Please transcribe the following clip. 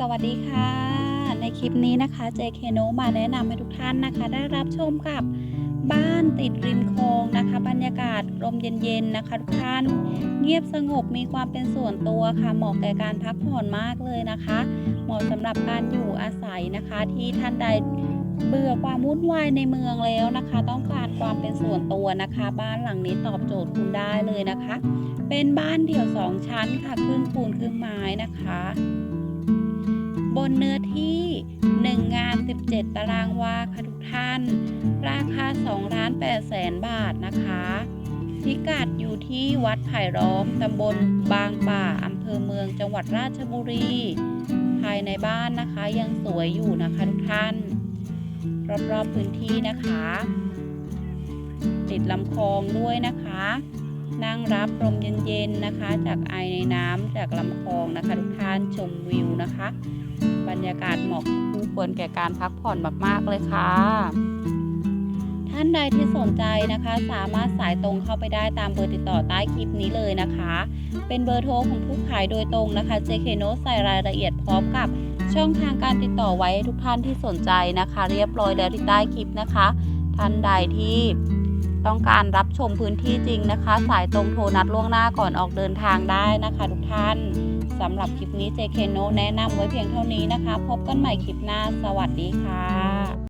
สวัสดีค่ะ ในคลิปนี้นะคะ JK n o มาแนะนำให้ทุกท่านนะคะ ได้รับชมกับบ้านติดริมคลองนะคะ บรรยากาศลมเย็นๆนะคะทุกท่าน เงียบสงบมีความเป็นส่วนตัวค่ะเหมาะแก่การพักผ่อนมากเลยนะคะ เหมาะสำหรับการอยู่อาศัยนะคะ ที่ท่านใดเบื่อความวุ่นวายในเมืองแล้วนะคะ ต้องการความเป็นส่วนตัวนะคะ บ้านหลังนี้ตอบโจทย์คุณได้เลยนะคะ เป็นบ้านเดี่ยวสองชั้นค่ะครึ่งปูนครึ่งไม้นะคะ บนเนื้อที่ 1 งาน 17 ตารางวาค่ะทุกท่าน ราคา2ล้าน8แสนบาทนะคะ พิกัดอยู่ที่วัดไผ่ล้อมตำบลบางป่าอำเภอเมืองจังหวัดราชบุรี ภายในบ้านนะคะยังสวยอยู่นะคะทุกท่าน รอบๆพื้นที่นะคะ ติดลำคลองด้วยนะคะ นั่งรับลมเย็นๆนะคะ จากไอในน้ำจากลำคลองนะคะ ทุกท่านชมวิวนะคะ บรรยากาศเหมาะคู่ควรแก่การพักผ่อนมากๆเลยค่ะ ท่านใดที่สนใจนะคะ สามารถสายตรงเข้าไปได้ตามเบอร์ติดต่อใต้คลิปนี้เลยนะคะ เป็นเบอร์โทรของผู้ขายโดยตรงนะคะ JK n o ใส่รายละเอียดพร้อมกับช่องทางการติดต่อไว้ให้ทุกท่านที่สนใจนะคะ เรียบร้อยแล้วที่ใต้คลิปนะคะ ท่านใดที่ ต้องการรับชมพื้นที่จริงนะคะ สายตรงโทรนัดล่วงหน้าก่อนออกเดินทางได้นะคะ ทุกท่านสำหรับคลิปนี้ JK n o แนะนำไว้เพียงเท่านี้นะคะ พบกันใหม่คลิปหน้า สวัสดีค่ะ